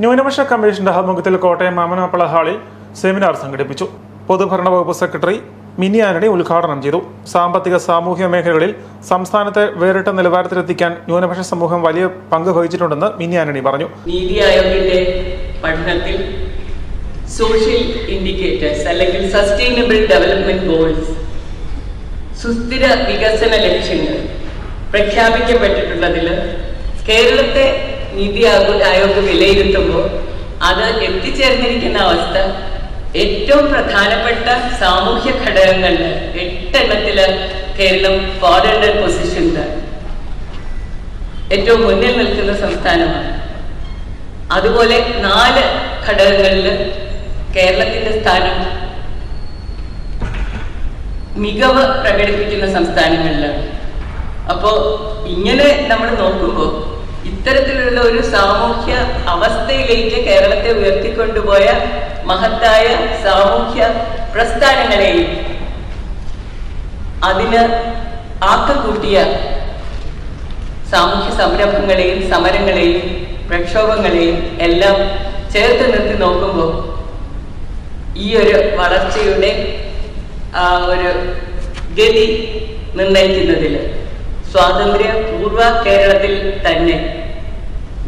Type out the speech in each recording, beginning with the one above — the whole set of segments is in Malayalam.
ന്യൂനപക്ഷ കമ്മീഷന്റെ ആഭിമുഖ്യത്തിൽ കോട്ടയം മാമനാപ്പള ഹാളിൽ സെമിനാർ സംഘടിപ്പിച്ചു. പൊതുഭരണ വകുപ്പ് സെക്രട്ടറി മിനി ആന്റണി ഉദ്ഘാടനം ചെയ്തു. സാമ്പത്തിക സാമൂഹ്യ മേഖലകളിൽ സംസ്ഥാനത്തെ വേറിട്ട നിലവാരത്തിലെത്തിക്കാൻ ന്യൂനപക്ഷ സമൂഹം വലിയ പങ്ക് വഹിച്ചിട്ടുണ്ടെന്ന് മിനി ആന്റണി പറഞ്ഞു. നീതി ആയോഗിന്റെ പഠനത്തിൽ സോഷ്യൽ ഇൻഡിക്കേറ്റേഴ്സ് അല്ലെങ്കിൽ സസ്റ്റൈനബിൾ ഡെവലപ്മെന്റ് ഗോൾസ് സുസ്ഥിര വികസന ലക്ഷ്യങ്ങൾ പ്രഖ്യാപിക്കപ്പെട്ടിട്ടുള്ളതിൽ കേരളത്തെ നീതി ആയോ- ആയോഗ് വിലയിരുത്തുമ്പോൾ അത് എത്തിച്ചേർന്നിരിക്കുന്ന അവസ്ഥ ഏറ്റവും പ്രധാനപ്പെട്ട സാമൂഹ്യ ഘടകങ്ങളിൽ എട്ടെണ്ണത്തിൽ കേരളം ഫോർ ഹൺഡ്രഡ് പൊസിഷനിലാണ് ഏറ്റവും മുന്നിൽ നിൽക്കുന്ന സംസ്ഥാനമാണ്. അതുപോലെ നാല് ഘടകങ്ങളിൽ കേരളത്തിന്റെ സ്ഥാനം മികവ് പ്രകടിപ്പിക്കുന്ന സംസ്ഥാനങ്ങളിലാണ്. അപ്പോ ഇങ്ങനെ നമ്മൾ നോക്കുമ്പോൾ ഇത്തരത്തിലുള്ള ഒരു സാമൂഹ്യ അവസ്ഥയിലേക്ക് കേരളത്തെ ഉയർത്തിക്കൊണ്ടുപോയ മഹത്തായ സാമൂഹ്യ പ്രസ്ഥാനങ്ങളെയും അതിന് ആക്കക്കൂട്ടിയ സാമൂഹ്യ സംരംഭങ്ങളെയും സമരങ്ങളെയും പ്രക്ഷോഭങ്ങളെയും എല്ലാം ചേർത്ത് നിർത്തി നോക്കുമ്പോൾ ഈ ഒരു വളർച്ചയുടെ ഒരു ഗതി നിർണയിക്കുന്നതിൽ സ്വാതന്ത്ര്യ പൂർവ കേരളത്തിൽ തന്നെ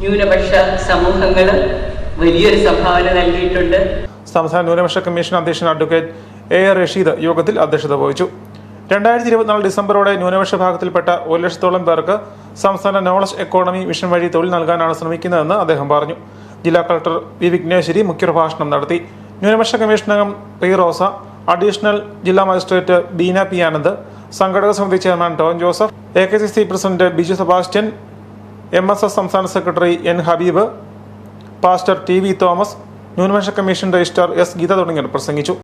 ന്യൂനപക്ഷ സമൂഹങ്ങൾ വലിയൊരു സംഭാവന നൽകിയിട്ടുണ്ട്. സംസ്ഥാന ന്യൂനപക്ഷ കമ്മീഷൻ അധ്യക്ഷൻ അഡ്വക്കേറ്റ് എ ആർ റഷീദ് യോഗത്തിൽ അധ്യക്ഷത വഹിച്ചു. രണ്ടായിരത്തി ഇരുപത്തിനാല് ഡിസംബറോടെ ന്യൂനപക്ഷ വിഭാഗത്തിൽപ്പെട്ട ഒരു ലക്ഷത്തോളം പേർക്ക് സംസ്ഥാന നോളജ് എക്കോണമി മിഷൻ വഴി തൊഴിൽ നൽകാനാണ് ശ്രമിക്കുന്നതെന്ന് അദ്ദേഹം പറഞ്ഞു. ജില്ലാ കളക്ടർ വി വിഘ്നേശ്വരി മുഖ്യപ്രഭാഷണം നടത്തി. ന്യൂനപക്ഷ കമ്മീഷൻ അംഗം പി റോസ അഡീഷണൽ ജില്ലാ മജിസ്ട്രേറ്റ് ബീന പി ആനന്ദ് സംഘടക സമിതി chairman tone Joseph A K C C president Biju Sebastian M S S സംസ്ഥാന secretary N Habeeb pastor T V Thomas ന്യൂനപക്ഷ കമ്മീഷൻ രജിസ്ട്രാർ എസ് ഗീത തുടങ്ങിയവർ പ്രസംഗിച്ചു.